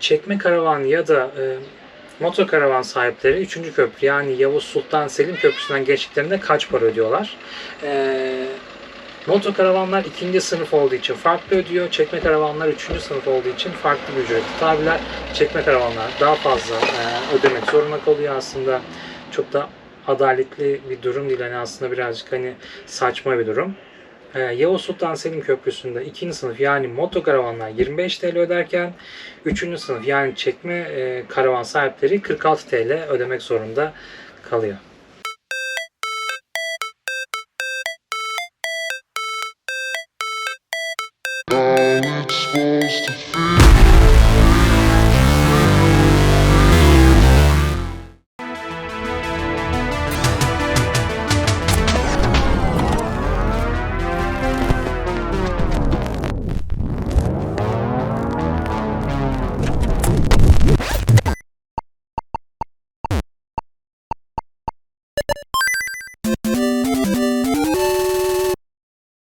çekme karavan ya da e, motor karavan sahipleri 3. köprü yani Yavuz Sultan Selim Köprüsü'nden geçtiklerinde kaç para ödüyorlar? E, motor karavanlar ikinci sınıf olduğu için farklı ödüyor. Çekme karavanlar üçüncü sınıf olduğu için farklı bir ücret. Tabiler çekme karavanlar daha fazla e, ödemek zorunda kalıyor aslında. Çok da adaletli bir durum değil. Hani aslında birazcık hani saçma bir durum. Ee, Yavuz Sultan Selim Köprüsü'nde 2. sınıf yani motokaravanlar 25 TL öderken 3. sınıf yani çekme e, karavan sahipleri 46 TL ödemek zorunda kalıyor. Now it's supposed to feel